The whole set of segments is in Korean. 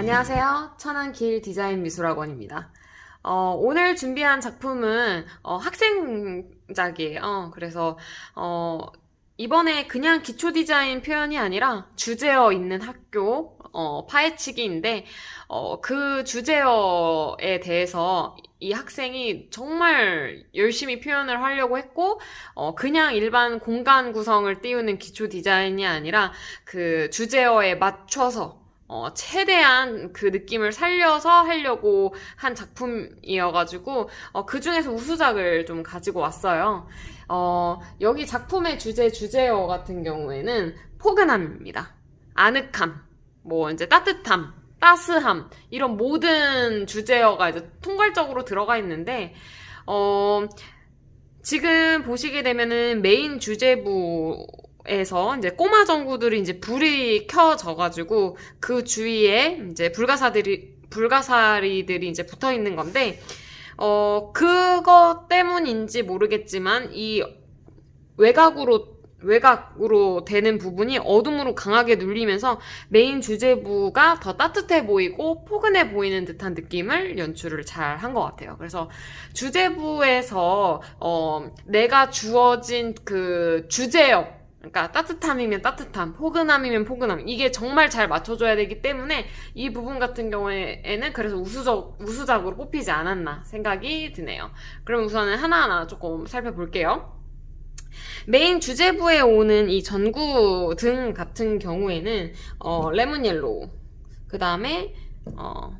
안녕하세요. 천안길 디자인 미술학원입니다. 어, 오늘 준비한 작품은 어, 학생작이에요. 그래서 어, 이번에 그냥 기초 디자인 표현이 아니라 주제어 있는 학교 어, 파헤치기인데 어, 그 주제어에 대해서 이 학생이 정말 열심히 표현을 하려고 했고 어, 그냥 일반 공간 구성을 띄우는 기초 디자인이 아니라 그 주제어에 맞춰서 어, 최대한 그 느낌을 살려서 하려고 한 작품이어가지고, 어, 그 중에서 우수작을 좀 가지고 왔어요. 어, 여기 작품의 주제, 주제어 같은 경우에는 포근함입니다. 아늑함, 뭐 이제 따뜻함, 따스함, 이런 모든 주제어가 이제 통괄적으로 들어가 있는데, 어, 지금 보시게 되면은 메인 주제부 에서 이제 꼬마 전구들이 이제 불이 켜져 가지고 그 주위에 이제 불가사들이 불가사리들이 이제 붙어 있는 건데 어 그거 때문인지 모르겠지만 이 외곽으로 외곽으로 되는 부분이 어둠으로 강하게 눌리면서 메인 주제부가 더 따뜻해 보이고 포근해 보이는 듯한 느낌을 연출을 잘 한 것 같아요. 그래서 주제부에서 어 내가 주어진 그 주제역 그러니까 따뜻함이면 따뜻함, 포근함이면 포근함. 이게 정말 잘 맞춰줘야 되기 때문에 이 부분 같은 경우에는 그래서 우수적, 우수작으로 뽑히지 않았나 생각이 드네요. 그럼 우선은 하나하나 조금 살펴볼게요. 메인 주제부에 오는 이 전구 등 같은 경우에는 어, 레몬 옐로우, 그 다음에 어,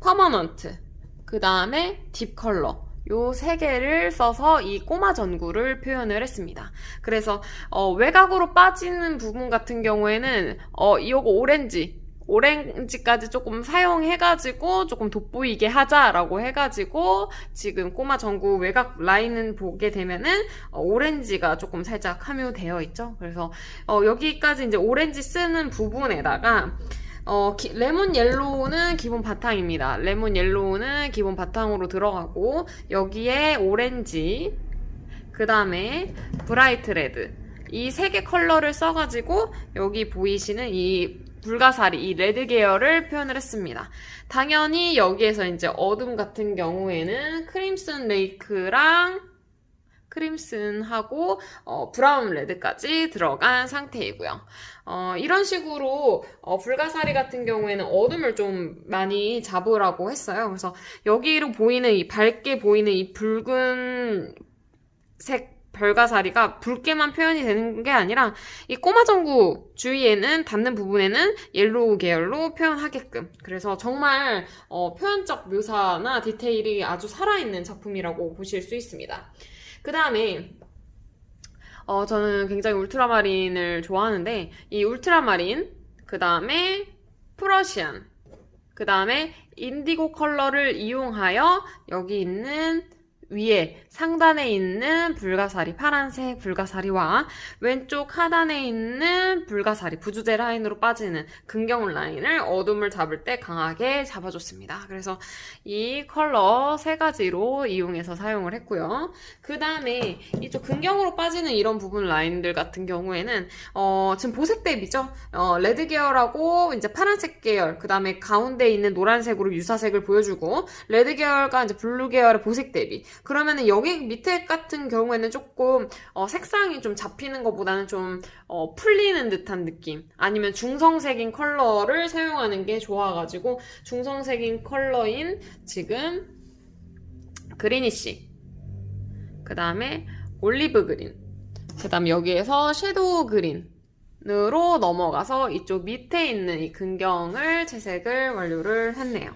퍼머넌트, 그 다음에 딥 컬러, 요 세 개를 써서 이 꼬마 전구를 표현을 했습니다. 그래서 어, 외곽으로 빠지는 부분 같은 경우에는 어, 이거 오렌지 오렌지까지 조금 사용해가지고 조금 돋보이게 하자라고 해가지고 지금 꼬마 전구 외곽 라인은 보게 되면은 어, 오렌지가 조금 살짝 함유되어 있죠. 그래서 어, 여기까지 이제 오렌지 쓰는 부분에다가 어, 기- 레몬 옐로우는 기본 바탕입니다. 레몬 옐로우는 기본 바탕으로 들어가고 여기에 오렌지 그 다음에 브라이트 레드 이 세 개 컬러를 써가지고 여기 보이시는 이 불가사리 이 레드 계열을 표현을 했습니다. 당연히 여기에서 이제 어둠 같은 경우에는 크림슨 레이크랑 크림슨하고 어, 브라운 레드까지 들어간 상태이고요. 어, 이런 식으로 어, 불가사리 같은 경우에는 어둠을 좀 많이 잡으라고 했어요. 그래서 여기로 보이는 이 밝게 보이는 이 붉은 색 별가사리가 붉게만 표현이 되는 게 아니라 이 꼬마 전구 주위에는 닿는 부분에는 옐로우 계열로 표현하게끔 그래서 정말 어, 표현적 묘사나 디테일이 아주 살아있는 작품이라고 보실 수 있습니다. 그 다음에 어, 저는 굉장히 울트라마린을 좋아하는데 이 울트라마린 그 다음에 프러시안 그 다음에 인디고 컬러를 이용하여 여기 있는 위에 상단에 있는 불가사리 파란색 불가사리와 왼쪽 하단에 있는 불가사리 부주제 라인으로 빠지는 근경 라인을 어둠을 잡을 때 강하게 잡아줬습니다. 그래서 이 컬러 세 가지로 이용해서 사용을 했고요. 그 다음에 이쪽 근경으로 빠지는 이런 부분 라인들 같은 경우에는 어, 지금 보색 대비죠. 어, 레드 계열하고 이제 파란색 계열, 그 다음에 가운데 있는 노란색으로 유사색을 보여주고 레드 계열과 이제 블루 계열의 보색 대비. 그러면은 여기 밑에 같은 경우에는 조금 어, 색상이 좀 잡히는 것보다는 좀 어, 풀리는 듯한 느낌. 아니면 중성색인 컬러를 사용하는 게 좋아가지고 중성색인 컬러인 지금 그리니시. 그 다음에 올리브 그린. 그 다음 여기에서 섀도우 그린 으로 넘어가서 이쪽 밑에 있는 이 근경을 채색을 완료를 했네요.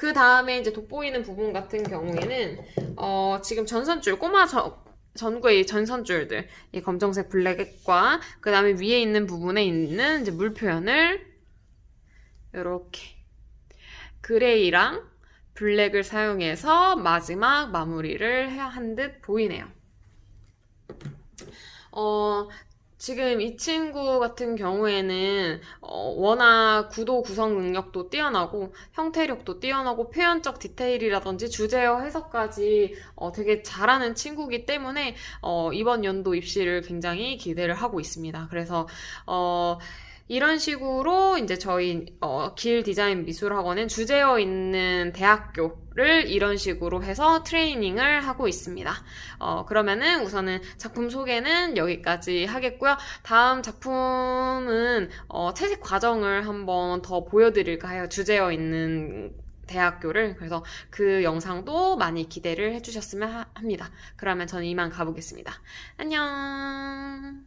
그 다음에 이제 돋보이는 부분 같은 경우에는 어, 지금 전선줄 꼬마 저, 전구의 이 전선줄들 이 검정색 블랙과 그 다음에 위에 있는 부분에 있는 이제 물 표현을 이렇게 그레이랑 블랙을 사용해서 마지막 마무리를 한 듯 보이네요. 어, 지금 이 친구 같은 경우에는 어, 워낙 구도 구성 능력도 뛰어나고 형태력도 뛰어나고 표현적 디테일이라든지 주제어 해석까지 어, 되게 잘하는 친구이기 때문에 어, 이번 연도 입시를 굉장히 기대를 하고 있습니다. 그래서 어, 이런 식으로 이제 저희 어, 길 디자인 미술학원은 주제어 있는 대학교를 이런 식으로 해서 트레이닝을 하고 있습니다. 어, 그러면은 우선은 작품 소개는 여기까지 하겠고요. 다음 작품은 어, 채색 과정을 한번 더 보여드릴까 해요. 주제어 있는 대학교를 그래서 그 영상도 많이 기대를 해주셨으면 하- 합니다. 그러면 저는 이만 가보겠습니다. 안녕.